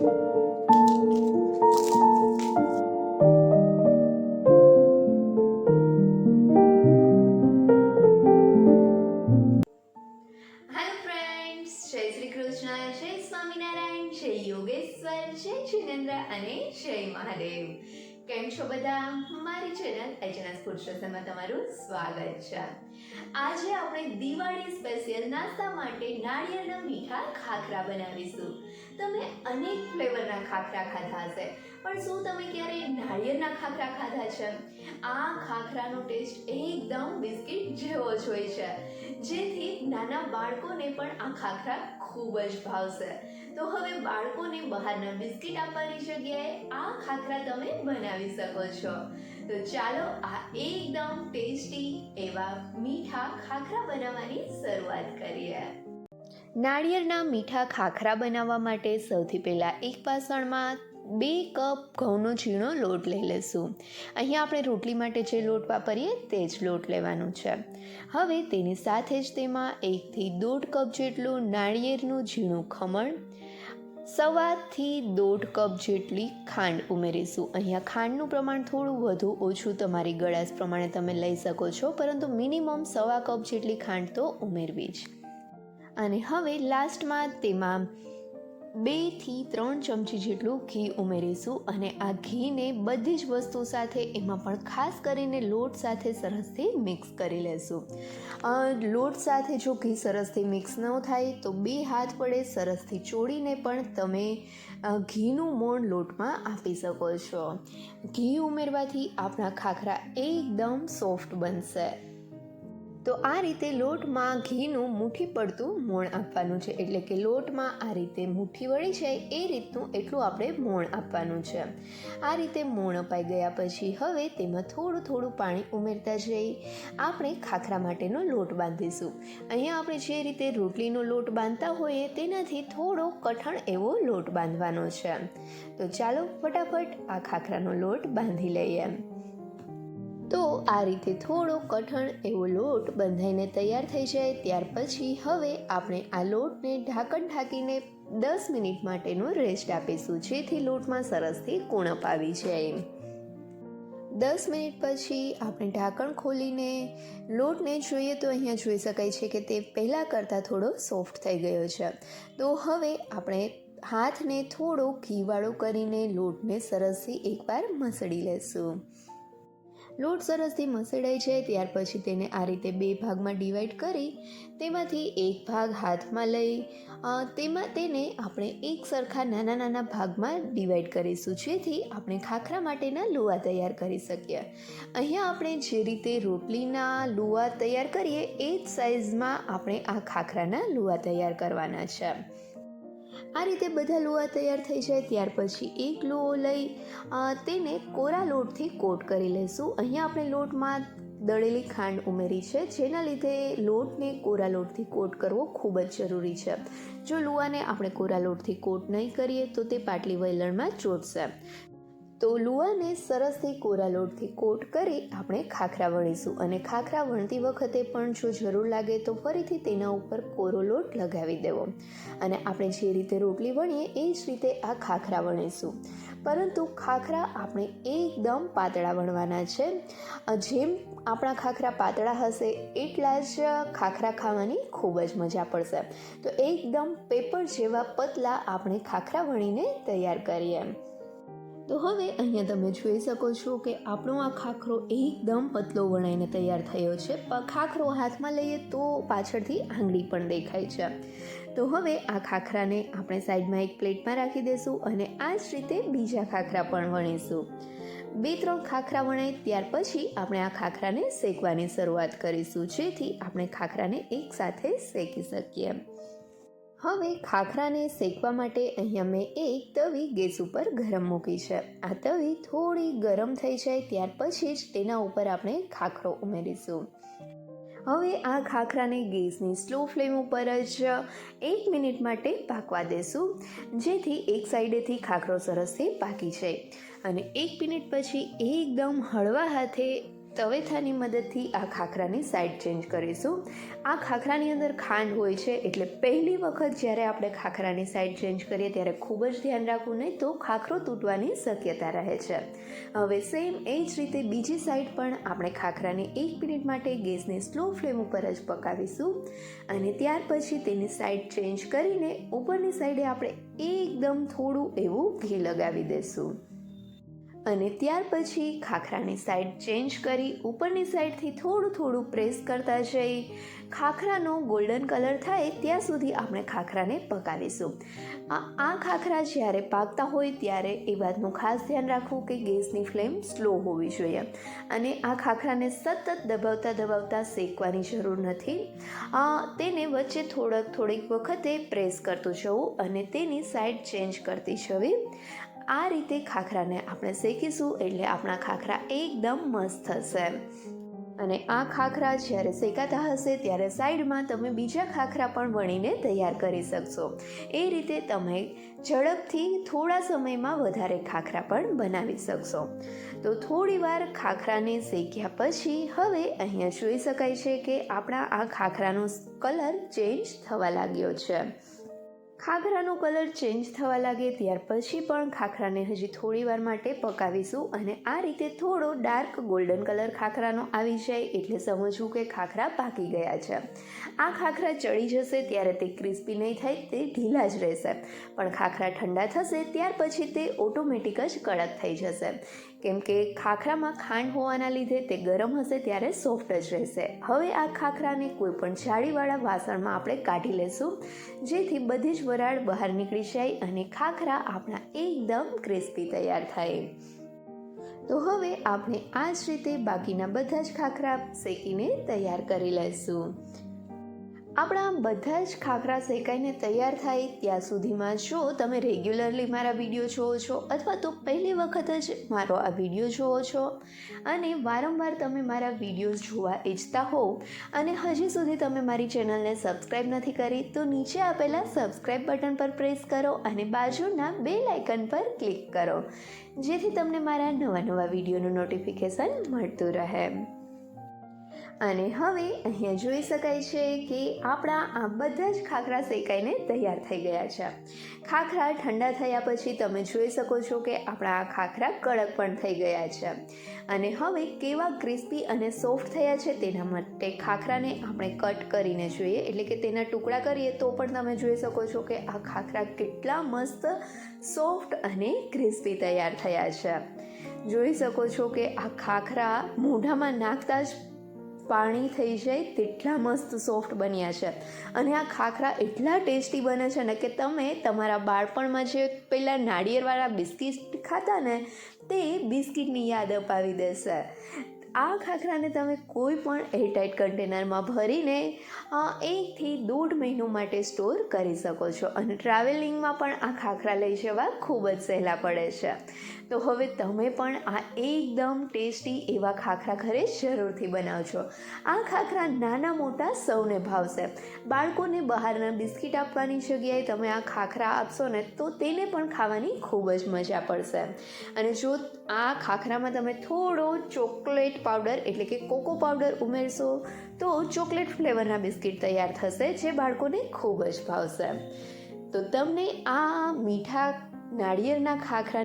અને જય મહાદેવ કેમ છો બધા મારી ચેનલ ફૂડ સ્ટેશનમાં તમારું સ્વાગત છે આજે આપણે દિવાળી સ્પેશિયલ નાસ્તા માટે નાળિયેરના મીઠા ખાખરા બનાવીશું તમે અનેક ફ્લેવરના ખાખરા ખાધા હશે. પણ શું તમે ક્યારે નાળિયેરના ખાખરા ખાધા છે? આ ખાખરાનો ટેસ્ટ એકદમ બિસ્કિટ જેવો જ હોય છે. જેથી નાના બાળકોને પણ આ ખાખરા ખૂબ જ ભાવશે. તો હવે બાળકોને બહારના બિસ્કિટ આપવાની જગ્યાએ આ ખાખરા તમે બનાવી શકો છો. તો ચાલો આ એકદમ ટેસ્ટી એવા મીઠા ખાખરા બનાવવાની શરૂઆત કરીએ. નાળિયેરના મીઠા ખાખરા બનાવવા માટે સૌથી પહેલાં એક વાસણમાં બે કપ ઘઉંનો ઝીણો લોટ લઈ લેશું અહીંયા આપણે રોટલી માટે જે લોટ વાપરીએ તે જ લોટ લેવાનું છે. હવે તેની સાથે જ તેમાં એકથી દોઢ કપ જેટલું નાળિયેરનું ઝીણું ખમણ સવાથી દોઢ કપ જેટલી ખાંડ ઉમેરીશું. અહીંયા ખાંડનું પ્રમાણ થોડું વધુ ઓછું તમારી ગળાશ પ્રમાણે તમે લઈ શકો છો, પરંતુ મિનિમમ સવા કપ જેટલી ખાંડ તો ઉમેરવી જ. અને હવે લાસ્ટમાં તેમાં બેથી ત્રણ ચમચી જેટલું ઘી ઉમેરીશું અને આ ઘીને બધી જ વસ્તુ સાથે એમાં પણ ખાસ કરીને લોટ સાથે સરસથી મિક્સ કરી લેશું. લોટ સાથે જો ઘી સરસથી મિક્સ ન થાય તો બે હાથ વડે સરસથી ચોળીને પણ તમે ઘીનું મોણ લોટમાં આપી શકો છો. ઘી ઉમેરવાથી આપણા ખાખરા એકદમ સોફ્ટ બનશે. તો આ રીતે લોટમાં ઘીનું મુઠ્ઠી પડતું મોણ આપવાનું છે. એટલે કે લોટમાં આ રીતે મુઠ્ઠી વળી જાય, એ રીતનું એટલું આપણે મોણ આપવાનું છે. આ રીતે મોણ અપાઈ ગયા પછી હવે તેમાં થોડું થોડું પાણી ઉમેરતા જઈ આપણે ખાખરા માટેનો લોટ બાંધીશું. અહીંયા આપણે જે રીતે રોટલીનો લોટ બાંધતા હોઈએ તેનાથી થોડો કઠણ એવો લોટ બાંધવાનો છે. તો ચાલો ફટાફટ આ ખાખરાનો લોટ બાંધી લઈએ. આ રીતે થોડો કઠણ એવો લોટ બંધાઈને તૈયાર થઈ જાય, ત્યાર પછી હવે આપણે આ લોટને ઢાંકણ ઢાંકીને દસ મિનિટ માટેનો રેસ્ટ આપીશું, જેથી લોટમાં સરસથી કુણપ આવી જાય. દસ મિનિટ પછી આપણે ઢાંકણ ખોલીને લોટને જોઈએ તો અહીંયા જોઈ શકાય છે કે તે પહેલાં કરતાં થોડો સોફ્ટ થઈ ગયો છે. તો હવે આપણે હાથને થોડો ઘીવાળો કરીને લોટને સરસથી એકવાર મસળી લેશું. લોટ સરસથી મસળાઈ જાય ત્યાર પછી તેને આ રીતે બે ભાગમાં ડિવાઈડ કરી તેમાંથી એક ભાગ હાથમાં લઈ તેમાં તેને આપણે એક સરખા નાના નાના ભાગમાં ડિવાઈડ કરીશું, જેથી આપણે ખાખરા માટેના લુવા તૈયાર કરી શકીએ. અહીંયા આપણે જે રીતે રોટલીના લુવા તૈયાર કરીએ, એ જ સાઇઝમાં આપણે આ ખાખરાના લુવા તૈયાર કરવાના છે. આ રીતે બધા લુવા તૈયાર થઈ જાય ત્યાર પછી એક લોહો લઈ તેને કોરા લોટથી કોટ કરી લઈશું અહીંયા આપણે લોટમાં દળેલી ખાંડ ઉમેરી છે, જેના લીધે લોટને કોરા લોટથી કોટ કરવો ખૂબ જ જરૂરી છે. જો લુવાને આપણે કોરા લોટથી કોટ નહીં કરીએ, તો તે પાટલી વલણમાં ચોટશે. તો લુવાને સરસથી કોરા લોટથી કોટ કરી આપણે ખાખરા વણીશું. અને ખાખરા વણતી વખતે પણ જો જરૂર લાગે તો ફરીથી તેના ઉપર કોરો લોટ લગાવી દેવો. અને આપણે જે રીતે રોટલી વણીએ એ જ રીતે આ ખાખરા વણીશું. પરંતુ ખાખરા આપણે એકદમ પાતળા વણવાના છે. જેમ આપણા ખાખરા પાતળા હશે એટલા જ ખાખરા ખાવાની ખૂબ જ મજા પડશે. તો એકદમ પેપર જેવા પતલા આપણે ખાખરા વણીને તૈયાર કરીએ. તો હવે અહીંયા તમે જોઈ શકો છો કે આપણો આ ખાખરો એકદમ પતલો વણાઈને તૈયાર થયો છે. ખાખરો હાથમાં લઈએ તો પાછળથી આંગળી પણ દેખાય છે. તો હવે આ ખાખરાને આપણે સાઈડમાં એક પ્લેટમાં રાખી દઈશું અને આ જ રીતે બીજા ખાખરા પણ વણીશું. બે ત્રણ ખાખરા વણાય ત્યાર પછી આપણે આ ખાખરાને શેકવાની શરૂઆત કરીશું, જેથી આપણે ખાખરાને એકસાથે શેકી શકીએ. હવે ખાખરાને શેકવા માટે અહીંયા મેં એક તવી ગેસ ઉપર ગરમ મૂકી છે. આ તવી થોડી ગરમ થઈ જાય ત્યાર પછી જ તેના ઉપર આપણે ખાખરો ઉમેરીશું. હવે આ ખાખરાને ગેસની સ્લો ફ્લેમ ઉપર જ એક મિનિટ માટે પાકવા દેશું, જેથી એક સાઈડેથી ખાખરો સરસથી પાકી જાય. અને એક મિનિટ પછી એકદમ હળવા હાથે તવેથાની મદદથી આ ખાખરાની સાઈડ ચેન્જ કરીશું. આ ખાખરાની અંદર ખાંડ હોય છે એટલે પહેલી વખત જ્યારે આપણે ખાખરાની સાઈડ ચેન્જ કરીએ ત્યારે ખૂબ જ ધ્યાન રાખવું, નહીં તો ખાખરો તૂટવાની શક્યતા રહે છે. હવે સેમ એ જ રીતે બીજી સાઈડ પણ આપણે ખાખરાને એક મિનિટ માટે ગેસને સ્લો ફ્લેમ ઉપર જ પકાવીશું અને ત્યાર પછી તેની સાઈડ ચેન્જ કરીને ઉપરની સાઈડે આપણે એકદમ થોડું એવું ઘી લગાવી દઈશું અને ત્યાર પછી ખાખરાની સાઈડ ચેન્જ કરી ઉપરની સાઈડથી થોડું થોડું પ્રેસ કરતા જઈ. ખાખરાનો ગોલ્ડન કલર થાય ત્યાં સુધી આપણે ખાખરાને પકાવીશું. આ ખાખરા જ્યારે પાકતા હોય ત્યારે એ વાતનું ખાસ ધ્યાન રાખવું કે ગેસની ફ્લેમ સ્લો હોવી જોઈએ. અને આ ખાખરાને સતત દબાવતા દબાવતા શેકવાની જરૂર નથી. તેને વચ્ચે થોડક, થોડીક વખતે પ્રેસ કરતું જવું અને તેની સાઈડ ચેન્જ કરતી જવી. આ રીતે ખાખરાને આપણે શેકીશું એટલે આપણા ખાખરા એકદમ મસ્ત થશે. અને આ ખાખરા જ્યારે શેકાતા હશે ત્યારે સાઈડમાં તમે બીજા ખાખરા પણ વણીને તૈયાર કરી શકશો. એ રીતે તમે ઝડપથી થોડા સમયમાં વધારે ખાખરા પણ બનાવી શકશો. તો થોડીવાર ખાખરાને શેક્યા પછી હવે અહીંયા જોઈ શકાય છે કે આપણા આ ખાખરાનો કલર ચેન્જ થવા લાગ્યો છે. ખાખરાનો કલર ચેન્જ થવા લાગે ત્યાર પછી પણ ખાખરાને હજી થોડી વાર માટે પકાવીશું અને આ રીતે થોડો ડાર્ક ગોલ્ડન કલર ખાખરાનો આવી જાય એટલે સમજવું કે ખાખરા પાકી ગયા છે. આ ખાખરા ચડી જશે ત્યારે તે ક્રિસ્પી નહીં થાય, તે ઢીલા જ રહેશે. પણ ખાખરા ઠંડા થશે ત્યાર પછી તે ઓટોમેટિક જ કડક થઈ જશે. કેમ કે ખાખરામાં ખાંડ હોવાના લીધે તે ગરમ હશે ત્યારે સોફ્ટ જ રહેશે. હવે આ ખાખરાને કોઈપણ જાળીવાળા વાસણમાં આપણે કાઢી લેશું, જેથી બધી જ વરાળ બહાર નીકળી જાય અને ખાખરા આપણા એકદમ ક્રિસ્પી તૈયાર થાય. તો હવે આપણે આ જ રીતે બાકીના બધા જ ખાખરા શેકીને તૈયાર કરી લઈશું. આપણા બધા જ ખાખરા શેકાઈને તૈયાર થાય ત્યાં સુધીમાં જો તમે રેગ્યુલરલી મારા વીડિયો જોવો છો અથવા તો પહેલી વખત જ મારો આ વીડિયો જોવો છો અને વારંવાર તમે મારા વિડીયોઝ જોવા ઈચ્છતા હો અને હજી સુધી તમે મારી ચેનલને સબસ્ક્રાઈબ નથી કરી તો નીચે આપેલા સબસ્ક્રાઈબ બટન પર પ્રેસ કરો અને બાજુના બે લાઇકન પર ક્લિક કરો જેથી તમને મારા નવા નવા વિડીયોનું નોટિફિકેશન મળતું રહે. અને હવે અહીંયા જોઈ શકાય છે કે આપણા આ બધા જ ખાખરા શેકાઈને તૈયાર થઈ ગયા છે. ખાખરા ઠંડા થયા પછી તમે જોઈ શકો છો કે આપણા આ ખાખરા કડક પણ થઈ ગયા છે. અને હવે કેવા ક્રિસ્પી અને સોફ્ટ થયા છે તેના માટે ખાખરાને આપણે કટ કરીને જોઈએ. એટલે કે તેના ટુકડા કરીએ તો પણ તમે જોઈ શકો છો કે આ ખાખરા કેટલા મસ્ત, સોફ્ટ અને ક્રિસ્પી તૈયાર થયા છે. જોઈ શકો છો કે આ ખાખરા મોઢામાં નાખતા જ પાણી થઈ જાય તેટલા મસ્ત સોફ્ટ બન્યા છે. અને આ ખાખરા એટલા ટેસ્ટી બને છે ને કે તમે તમારા બાળપણમાં જે પહેલાં નાળિયેરવાળા બિસ્કિટ ખાતા ને, તે બિસ્કિટની યાદ અપાવી દેશે. આ ખાખરાને તમે કોઈ પણ એરટાઇટ કન્ટેનરમાં ભરીને એકથી દોઢ મહિનો માટે સ્ટોર કરી શકો છો. અને ટ્રાવેલિંગમાં પણ આ ખાખરા લઈ જવા ખૂબ જ સહેલા પડે છે. તો હવે તમે પણ આ એકદમ ટેસ્ટી એવા ખાખરા ઘરે જરૂરથી બનાવજો. આ ખાખરા નાના મોટા સૌને ભાવશે. બાળકોને બહારના બિસ્કિટ આપવાની જગ્યાએ તમે આ ખાખરા આપશો ને તો તેને પણ ખાવાની ખૂબ જ મજા પડશે. અને જો આ ખાખરામાં તમે થોડો ચોકલેટ પાવડર એટલે કે કોકો પાવડર ઉમેરશો, તો ચોકલેટ ફ્લેવરના બિસ્કિટ તૈયાર થશે જે બાળકોને ખૂબ જ ભાવશે. તો તમને આ મીઠા નાળિયેરના ખાખરા